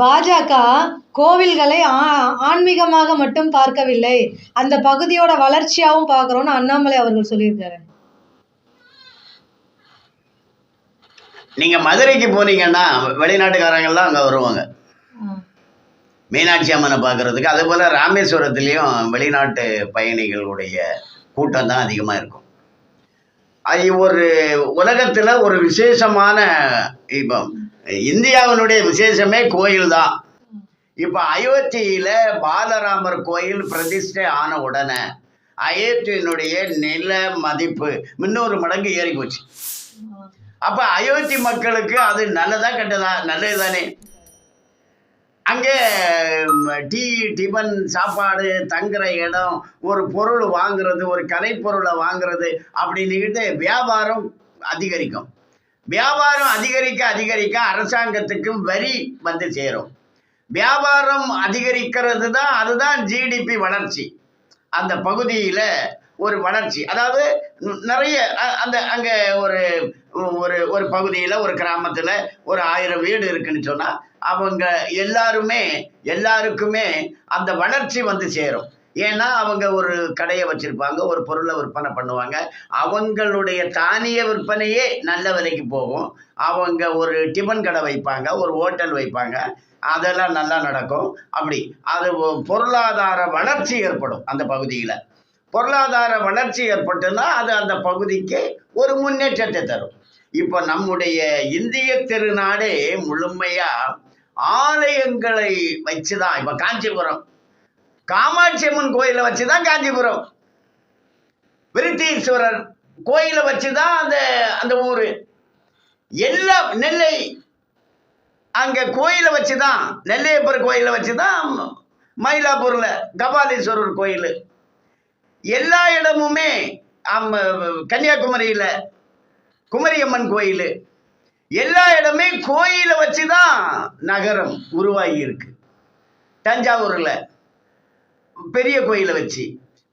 பாஜக கோவில்களை ஆன்மீகமாக மட்டும் பார்க்கவில்லை. அந்த பகுதியோட வளர்ச்சியாவும் பார்க்கறோம்னு அண்ணாமலை அவர்கள் சொல்லியிருக்காரு. நீங்க மதுரைக்கு போனீங்கன்னா வெளிநாட்டுக்காரங்கெல்லாம் அங்க வருவாங்க. மீனாட்சி அம்மனை பார்க்கறதுக்கு. அதே போல் ராமேஸ்வரத்துலேயும் வெளிநாட்டு பயணிகளுடைய கூட்டம் தான் அதிகமாக இருக்கும். அது ஒரு உலகத்தில் ஒரு விசேஷமான இப்போ இந்தியாவினுடைய விசேஷமே கோயில் தான் இப்போ அயோத்தியில் பாலராமர் கோயில் பிரதிஷ்டை ஆன உடனே அயோத்தியினுடைய நில மதிப்பு முன்னூறு மடங்கு ஏறி போச்சு அப்போ அயோத்தி மக்களுக்கு அது நல்லதா கெட்டதா? நல்லது தானே அங்கே டீ டிபன் சாப்பாடு தங்குற இடம் ஒரு பொருள் வாங்குறது ஒரு கலைப்பொருளை வாங்குறது அப்படின்னுக்கிட்டு வியாபாரம் அதிகரிக்கும். வியாபாரம் அதிகரிக்க அதிகரிக்க அரசாங்கத்துக்கும் வரி வந்து சேரும். வியாபாரம் அதிகரிக்கிறது தான் அதுதான் ஜிடிபி வளர்ச்சி. அந்த பகுதியில் ஒரு வளர்ச்சி. அதாவது நிறைய அந்த அங்கே ஒரு ஒரு ஒரு பகுதியில் ஒரு கிராமத்தில் ஒரு ஆயிரம் வீடு இருக்குன்னு சொன்னால் அவங்க எல்லாருமே எல்லாருக்குமே அந்த வளர்ச்சி வந்து சேரும். ஏன்னா அவங்க ஒரு கடையை வச்சுருப்பாங்க ஒரு பொருளை விற்பனை பண்ணுவாங்க. அவங்களுடைய தானிய விற்பனையே நல்ல விலைக்கு போகும். அவங்க ஒரு டிபன் கடை வைப்பாங்க ஒரு ஹோட்டல் வைப்பாங்க. அதெல்லாம் நல்லா நடக்கும். அப்படி. அது பொருளாதார வளர்ச்சி ஏற்படும் அந்த பகுதியில். பொருளாதார வளர்ச்சி ஏற்பட்டுன்னா அது அந்த பகுதிக்கு ஒரு முன்னேற்றத்தை தரும். இப்போ நம்முடைய இந்திய திருநாடே முழுமையாக ஆலயங்களை வச்சு தான் இப்போ காஞ்சிபுரம். காமாட்சி அம்மன் கோயிலை வச்சு தான் காஞ்சிபுரம். விருத்தீஸ்வரர் கோயிலை வச்சு தான் அந்த அந்த ஊர். எல்லா நெல்லை அங்கே கோயிலை வச்சு தான் நெல்லையப்பர் கோயிலை வச்சு தான் மயிலாப்பூரில் கபாலீஸ்வரர் கோயில். எல்லா இடமுமே கன்னியாகுமரியில் குமரியம்மன் கோயில். எல்லா இடமே கோயிலை வச்சு தான் நகரம் உருவாகி இருக்கு தஞ்சாவூரில். பெரிய கோயிலை வச்சு.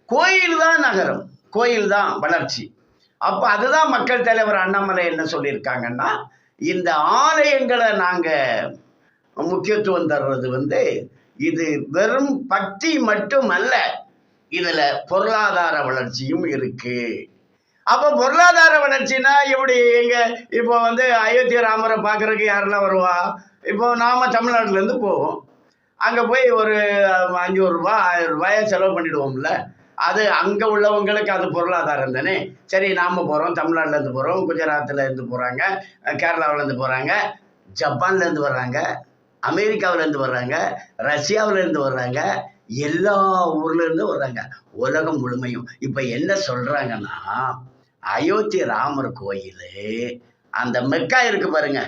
கோயில் தான் நகரம். கோயில் தான் வளர்ச்சி. அப்போ அதுதான் மக்கள் தலைவர் அண்ணாமலை என்ன சொல்லியிருக்காங்கன்னா இந்த ஆலயங்களை நாங்கள் முக்கியத்துவம் தர்றது வந்து இது வெறும் பக்தி மட்டும் அல்ல இதில் பொருளாதார வளர்ச்சியும் இருக்குது அப்போ பொருளாதார வளர்ச்சினா இப்படி எங்க இப்போ வந்து அயோத்தி ராமரை பார்க்குறதுக்கு யாரெல்லாம் வருவா? இப்போ நாம தமிழ்நாட்டிலேருந்து போவோம். அங்கே போய் ஒரு அஞ்சூறு ரூபாய் ஆயிரம் ரூபாயை செலவு பண்ணிடுவோம்ல. அது அங்கே உள்ளவங்களுக்கு அது பொருளாதாரம் தானே. சரி நாம் போகிறோம் தமிழ்நாட்டிலேருந்து போகிறோம் குஜராத்லேருந்து போகிறாங்க கேரளாவிலேருந்து போகிறாங்க ஜப்பான்லேருந்து வர்றாங்க. அமெரிக்காவிலேருந்து வர்றாங்க. ரஷ்யாவிலேருந்து வர்றாங்க. எல்லா ஊர்லேருந்து வர்றாங்க. உலகம் முழுமையும். இப்போ என்ன சொல்கிறாங்கன்னா அயோத்தி ராமர் கோயில் அந்த மெக்கா இருக்கு பாருங்க.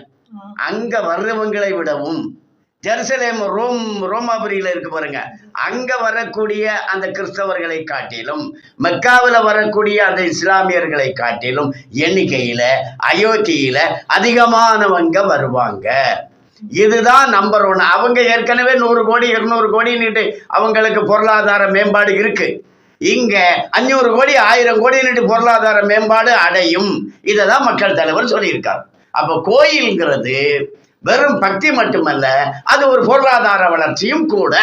அங்க வர்றவங்களை விடவும் ஜெருசலேம் ரோம் ரோமாபுரியில் இருக்கு பாருங்க. அங்க வரக்கூடிய அந்த கிறிஸ்தவர்களை காட்டிலும் மெக்காவில் வரக்கூடிய அந்த இஸ்லாமியர்களை காட்டிலும் எண்ணிக்கையில அயோத்தியில அதிகமானவங்க வருவாங்க. இதுதான் நம்பர் ஒன் அவங்க ஏற்கனவே நூறு கோடி இருநூறு கோடின்னுட்டு அவங்களுக்கு பொருளாதார மேம்பாடு இருக்கு. இங்க அஞ்சூறு கோடி ஆயிரம் கோடின்னுட்டு பொருளாதார மேம்பாடு அடையும். இதை தான் மக்கள் தலைவர் சொல்லியிருக்கார். அப்போ கோயில்ங்கிறது வெறும் பக்தி மட்டுமல்ல அது ஒரு பொருளாதார வளர்ச்சியும் கூட.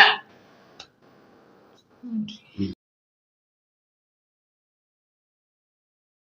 நன்றி.